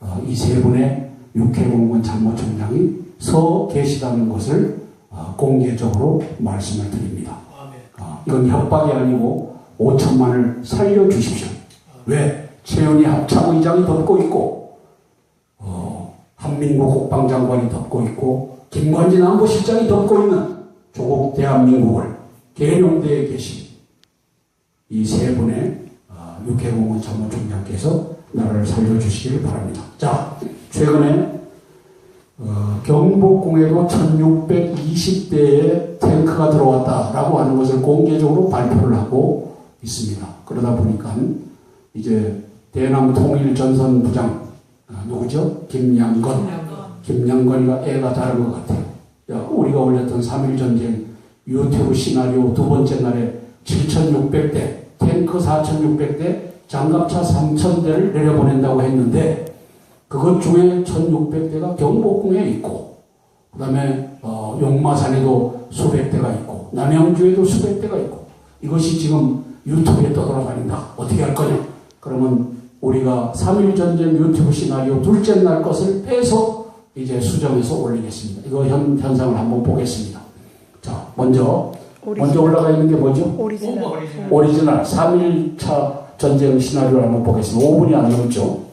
어, 이세 분의 육해공무원 참모총장이 서 계시다는 것을 어, 공개적으로 말씀을 드립니다. 아멘. 어, 이건 협박이 아니고 5천만을 살려주십시오. 왜? 최은희 합참의장이 덮고 있고 어, 한민국 국방장관이 덮고 있고 김관진 안보실장이 덮고 있는 조국 대한민국을 계룡대에 계신 이 세 분의 어, 육해공원 참모총장께서 나라를 살려주시길 바랍니다. 자, 최근에 어, 경복궁에도 1620대의 탱크가 들어왔다라고 하는 것을 공개적으로 발표를 하고 있습니다. 그러다 보니까 이제 대남 통일 전선 부장 아, 누구죠? 김양건. 김양건 이가 애가 다른 것 같아요. 야, 우리가 올렸던 3.1 전쟁 유튜브 시나리오 두 번째 날에 7,600대, 탱크 4,600대, 장갑차 3,000대를 내려보낸다고 했는데 그것 중에 1,600대가 경복궁에 있고 그 다음에 어, 용마산에도 수백 대가 있고 남양주에도 수백 대가 있고 이것이 지금 유튜브에 떠돌아다닌다. 어떻게 할 거냐? 그러면 우리가 3.1 전쟁 유튜브 시나리오 둘째 날 것을 빼서 이제 수정해서 올리겠습니다. 이거 현, 현상을 한번 보겠습니다. 자, 먼저 먼저 올라가 있는 게 뭐죠? 오리지널. 오리지널 3일차 전쟁 시나리오를 한번 보겠습니다. 5분이 안 넘죠.